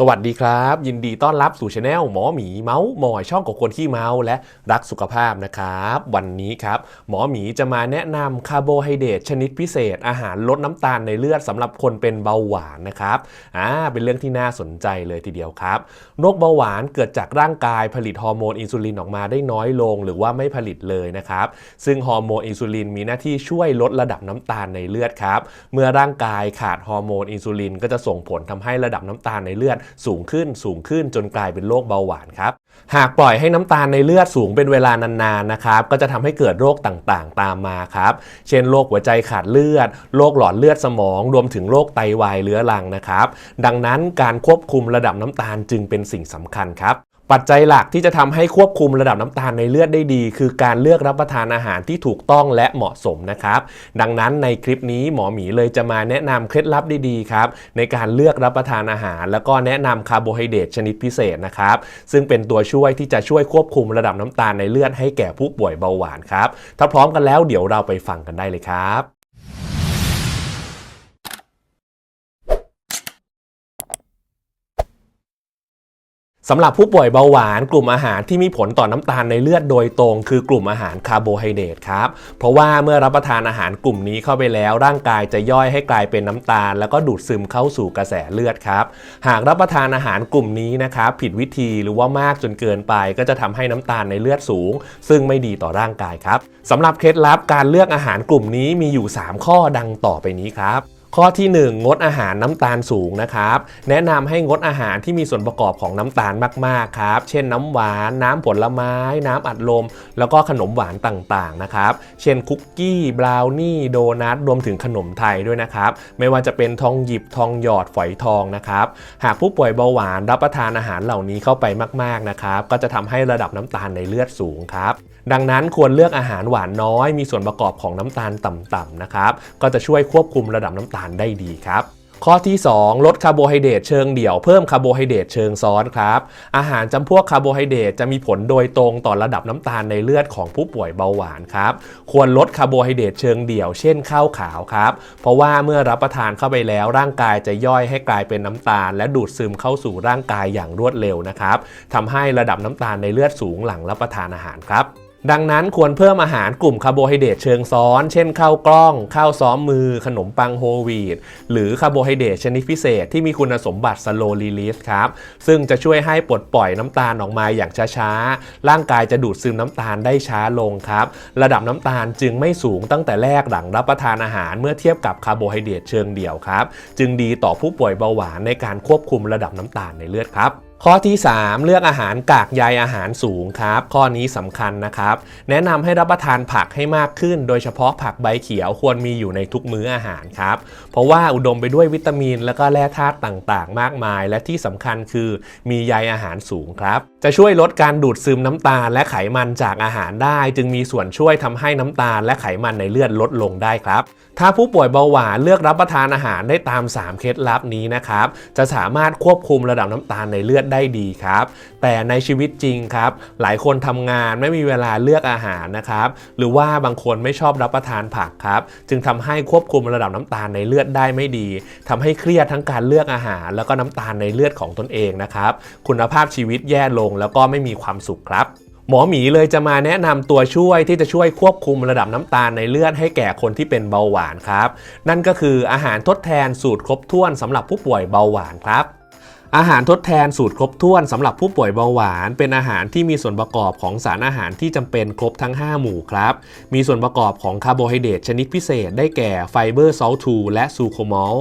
สวัสดีครับ ยินดีต้อนรับสู่ช anel หมอหมีเมาส์มอยช่องของคนขี้เมาและรักสุขภาพนะครับ วันนี้ครับหมอหมีจะมาแนะนำคาร์โบไฮเดรตชนิดพิเศษ อาหารลดน้ำตาลในเลือดสำหรับคนเป็นเบาหวานนะครับอ่าเป็นเรื่องที่น่าสนใจเลยทีเดียวครับโรคเบาหวานเกิดจากร่างกายผลิตฮอร์โมนอินซูลินออกมาได้น้อยลง หรือว่าไม่ผลิตเลยนะครับซึ่งฮอร์โมนอินซูลินมีหน้าที่ช่วยลดระดับน้ำตาลในเลือดครับเมื่อร่างกายขาดฮอร์โมนอินซูลินก็จะส่งผลทำให้ระดับน้ำตาลในเลือดสูงขึ้นสูงขึ้นจนกลายเป็นโรคเบาหวานครับ หากปล่อยให้น้ำตาลในเลือดสูงเป็นเวลานานๆนะครับก็จะทำให้เกิดโรคต่างๆ ตามมาครับ เช่นโรคหัวใจขาดเลือด โรคหลอดเลือดสมอง รวมถึงโรคไตวายเรื้อรังนะครับ ดังนั้นการควบคุมระดับน้ำตาลจึงเป็นสิ่งสำคัญครับ ปัจจัยหลักที่จะทำให้ควบคุมระดับน้ำตาลในเลือดได้ดี คือการเลือกรับประทานอาหารที่ถูกต้องและเหมาะสมนะครับ ดังนั้นในคลิปนี้หมอหมีเลยจะมาแนะนำเคล็ดลับดีๆครับในการเลือกรับประทานอาหาร แล้วก็แนะนำคาร์โบไฮเดรตชนิดพิเศษนะครับ ซึ่งเป็นตัวช่วยที่จะช่วยควบคุมระดับน้ำตาลในเลือดให้แก่ผู้ป่วยเบาหวานครับถ้าพร้อมกันแล้วเดี๋ยวเราไปฟังกันได้เลยครับ สำหรับผู้ป่วยเบาหวานกลุ่มอาหารที่มีผลต่อน้ำตาลในเลือดโดยตรง คือกลุ่มอาหารคาร์โบไฮเดรตครับ เพราะว่าเมื่อรับประทานอาหารกลุ่มนี้เข้าไปแล้ว ร่างกายจะย่อยให้กลายเป็นน้ำตาล แล้วก็ดูดซึมเข้าสู่กระแสเลือดครับ หากรับประทานอาหารกลุ่มนี้นะครับผิดวิธีหรือว่ามากจนเกินไป ก็จะทำให้น้ำตาลในเลือดสูง ซึ่งไม่ดีต่อร่างกายครับสำหรับเคล็ดลับการเลือกอาหารกลุ่มนี้มีอยู่ 3 ข้อดังต่อไปนี้ครับ ข้อที่ 1 งดอาหารน้ำตาลสูงนะครับ แนะนำให้งดอาหารที่มีส่วนประกอบของน้ำตาลมากๆครับ เช่นน้ำหวาน น้ำผลไม้ น้ำอัดลม แล้วก็ขนมหวานต่างๆนะครับ เช่นคุกกี้บราวนี่ โดนัทรวมถึงขนมไทยด้วยนะครับ ไม่ว่าจะเป็นทองหยิบทองหยอดฝอยทองนะครับ หากผู้ป่วยเบาหวานรับประทานอาหารเหล่านี้เข้าไปมากๆนะครับ ก็จะทำให้ระดับน้ำตาลในเลือดสูงครับ ดังนั้นควรเลือกอาหารหวานน้อย มีส่วนประกอบของน้ำตาลต่ำๆนะครับ ก็จะช่วยควบคุมระดับน้ำตาลได้ดีครับข้อที่ 2 ลดคาร์โบไฮเดรตเชิงเดี่ยวเพิ่มคาร์โบไฮเดรตเชิงซ้อนครับ อาหารจำพวกคาร์โบไฮเดรตจะมีผลโดยตรงต่อระดับน้ำตาลในเลือดของผู้ป่วยเบาหวานครับ ควรลดคาร์โบไฮเดรตเชิงเดี่ยว เช่นข้าวขาวครับ เพราะว่าเมื่อรับประทานเข้าไปแล้วร่างกายจะย่อยให้กลายเป็นน้ำตาล และดูดซึมเข้าสู่ร่างกายอย่างรวดเร็วนะครับทำให้ระดับน้ำตาลในเลือดสูงหลังรับประทานอาหารครับ ดังนั้นควรเพิ่มอาหารกลุ่มคาร์โบไฮเดรตเชิงซ้อน เช่นข้าวกล้อง ข้าวซ้อมมือ ขนมปังโฮลวีตหรือคาร์โบไฮเดรตชนิดพิเศษที่มีคุณสมบัติสโลลีลิสครับ ซึ่งจะช่วยให้ปลดปล่อยน้ำตาลออกมาอย่างช้าๆ ร่างกายจะดูดซึมน้ำตาลได้ช้าลงครับ ระดับน้ำตาลจึงไม่สูงตั้งแต่แรกหลังรับประทานอาหารเมื่อเทียบกับคาร์โบไฮเดรตเชิงเดี่ยวครับ จึงดีต่อผู้ป่วยเบาหวานในการควบคุมระดับน้ำตาลในเลือดครับ ข้อที่ 3 เลือกอาหารกากใยอาหารสูงครับ ข้อนี้สำคัญนะครับ แนะนำให้รับประทานผักให้มากขึ้น โดยเฉพาะผักใบเขียวควรมีอยู่ในทุกมื้ออาหารครับ เพราะว่าอุดมไปด้วยวิตามิน และก็แร่ธาตุต่างๆ มากมาย และที่สำคัญคือมีใยอาหารสูงครับ จะช่วยลดการดูดซึมน้ำตาล และไขมันจากอาหารได้ จึงมีส่วนช่วยทำให้น้ำตาล และไขมันในเลือดลดลงได้ครับ ถ้าผู้ป่วยเบาหวานเลือกรับประทานอาหารได้ตาม 3 เคล็ดลับนี้นะครับจะสามารถควบคุมระดับน้ำตาลในเลือดได้ดีครับ แต่ในชีวิตจริงครับ หลายคนทำงานไม่มีเวลาเลือกอาหารนะครับ หรือว่าบางคนไม่ชอบรับประทานผักครับ จึงทำให้ควบคุมระดับน้ำตาลในเลือดได้ไม่ดีทำให้เครียดทั้งการเลือกอาหาร แล้วก็น้ำตาลในเลือดของตนเองนะครับ คุณภาพชีวิตแย่ลงแล้วก็ไม่มีความสุขครับหมอหมีเลยจะมาแนะนำตัวช่วยที่จะช่วยควบคุมระดับน้ำตาลในเลือดให้แก่คนที่เป็นเบาหวานครับ นั่นก็คืออาหารทดแทนสูตรครบถ้วนสำหรับผู้ป่วยเบาหวานครับ อาหารทดแทนสูตรครบถ้วนสำหรับผู้ป่วยเบาหวาน เป็นอาหารที่มีส่วนประกอบของสารอาหารที่จำเป็นครบทั้ง 5 หมู่ครับ มีส่วนประกอบของคาร์โบไฮเดรตชนิดพิเศษได้แก่ไฟเบอร์ซอลทูและซูโคมอล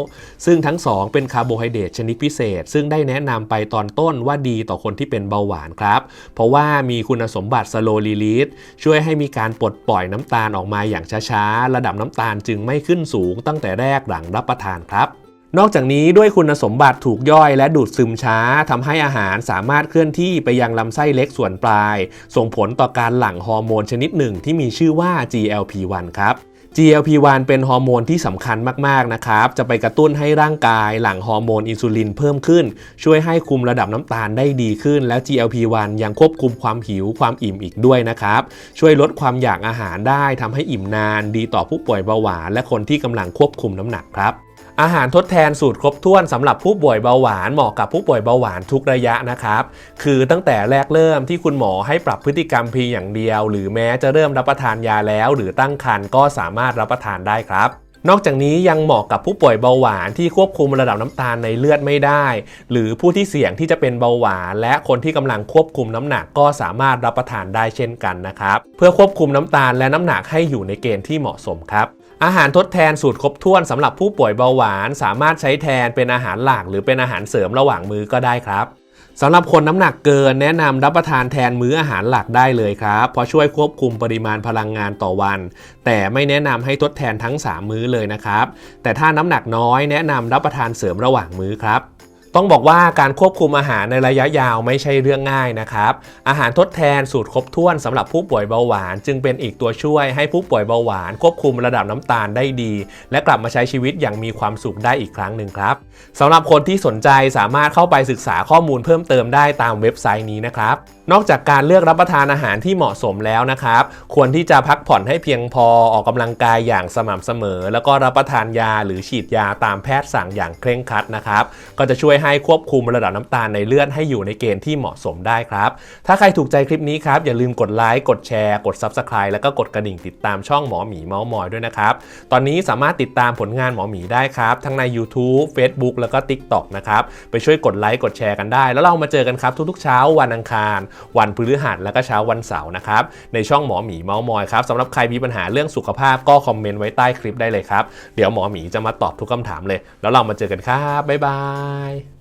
ซึ่งทั้ง 2 เป็นคาร์โบไฮเดรตชนิดพิเศษ ซึ่งได้แนะนำไปตอนต้นว่าดีต่อคนที่เป็นเบาหวานครับ เพราะว่ามีคุณสมบัติสโลลีลิสช่วยให้มีการปลดปล่อยน้ำตาลออกมาอย่างช้าๆระดับน้ำตาลจึงไม่ขึ้นสูงตั้งแต่แรกหลังรับประทานครับ นอกจากนี้ด้วยคุณสมบัติถูกย่อยและดูดซึมช้าทำให้อาหารสามารถเคลื่อนที่ไปยังลำไส้เล็กส่วนปลาย ส่งผลต่อการหลั่งฮอร์โมนชนิดหนึ่งที่มีชื่อว่า GLP-1 ครับ GLP-1 เป็นฮอร์โมนที่สำคัญมาก ๆ นะครับ จะไปกระตุ้นให้ร่างกายหลั่งฮอร์โมนอินซูลินเพิ่มขึ้น ช่วยให้คุมระดับน้ำตาลได้ดีขึ้น แล้ว GLP-1 ยังควบคุมความหิวความอิ่มอีกด้วยนะครับ ช่วยลดความอยากอาหารได้ทำให้อิ่มนาน ดีต่อผู้ป่วยเบาหวานและคนที่กำลังควบคุมน้ำหนักครับ อาหารทดแทนสูตรครบถ้วนสำหรับผู้ป่วยเบาหวานเหมาะกับผู้ป่วยเบาหวานทุกระยะนะครับ คือตั้งแต่แรกเริ่มที่คุณหมอให้ปรับพฤติกรรมเพียงอย่างเดียว หรือแม้จะเริ่มรับประทานยาแล้ว หรือตั้งครรภ์ก็สามารถรับประทานได้ครับนอกจากนี้ยังเหมาะกับผู้ป่วยเบาหวานที่ควบคุมระดับน้ำตาลในเลือดไม่ได้ หรือผู้ที่เสี่ยงที่จะเป็นเบาหวาน และคนที่กำลังควบคุมน้ำหนักก็สามารถรับประทานได้เช่นกันนะครับ เพื่อควบคุมน้ำตาลและน้ำหนักให้อยู่ในเกณฑ์ที่เหมาะสมครับ อาหารทดแทนสูตรครบถ้วนสำหรับผู้ป่วยเบาหวาน สามารถใช้แทนเป็นอาหารหลักหรือเป็นอาหารเสริมระหว่างมื้อก็ได้ครับสำหรับคนน้ำหนักเกินแนะนำรับประทานแทนมื้ออาหารหลักได้เลยครับ เพราะช่วยควบคุมปริมาณพลังงานต่อวัน แต่ไม่แนะนำให้ทดแทนทั้ง 3 มื้อเลยนะครับ แต่ถ้าน้ำหนักน้อยแนะนำรับประทานเสริมระหว่างมื้อครับ ต้องบอกว่าการควบคุมอาหารในระยะยาวไม่ใช่เรื่องง่ายนะครับ อาหารทดแทนสูตรครบถ้วนสำหรับผู้ป่วยเบาหวาน จึงเป็นอีกตัวช่วยให้ผู้ป่วยเบาหวาน ควบคุมระดับน้ำตาลได้ดี และกลับมาใช้ชีวิตอย่างมีความสุขได้อีกครั้งหนึ่งครับสำหรับคนที่สนใจสามารถเข้าไปศึกษาข้อมูลเพิ่มเติมได้ตามเว็บไซต์นี้นะครับ นอกจากการเลือกรับประทานอาหารที่เหมาะสมแล้วนะครับ ควรที่จะพักผ่อนให้เพียงพอออกกำลังกายอย่างสม่ำเสมอ แล้วก็รับประทานยาหรือฉีดยาตามแพทย์สั่งอย่างเคร่งครัดนะครับ ก็จะช่วยให้ควบคุมระดับน้ำตาลในเลือดให้อยู่ในเกณฑ์ที่เหมาะสมได้ครับ ถ้าใครถูกใจคลิปนี้ครับอย่าลืมกดไลค์กดแชร์กด Subscribe แล้วก็กดกระดิ่งติดตามช่องหมอหมีเมาส์มอยด้วยนะครับ ตอนนี้สามารถติดตามผลงานหมอหมีได้ครับ ทั้งใน YouTube Facebook แล้วก็ TikTok นะครับไปช่วยกดไลค์กดแชร์กันได้ แล้วเรามาเจอกันครับทุกๆเช้าวันอังคารวันพฤหัสแล้วก็เช้าวันเสาร์นะครับ ในช่องหมอหมีเมาส์มอยครับสำหรับใครมีปัญหาเรื่องสุขภาพก็คอมเมนต์ไว้ใต้คลิปได้เลยครับ เดี๋ยวหมอหมีจะมาตอบทุกคำถามเลย แล้วเรามาเจอกันครับ บ๊ายบาย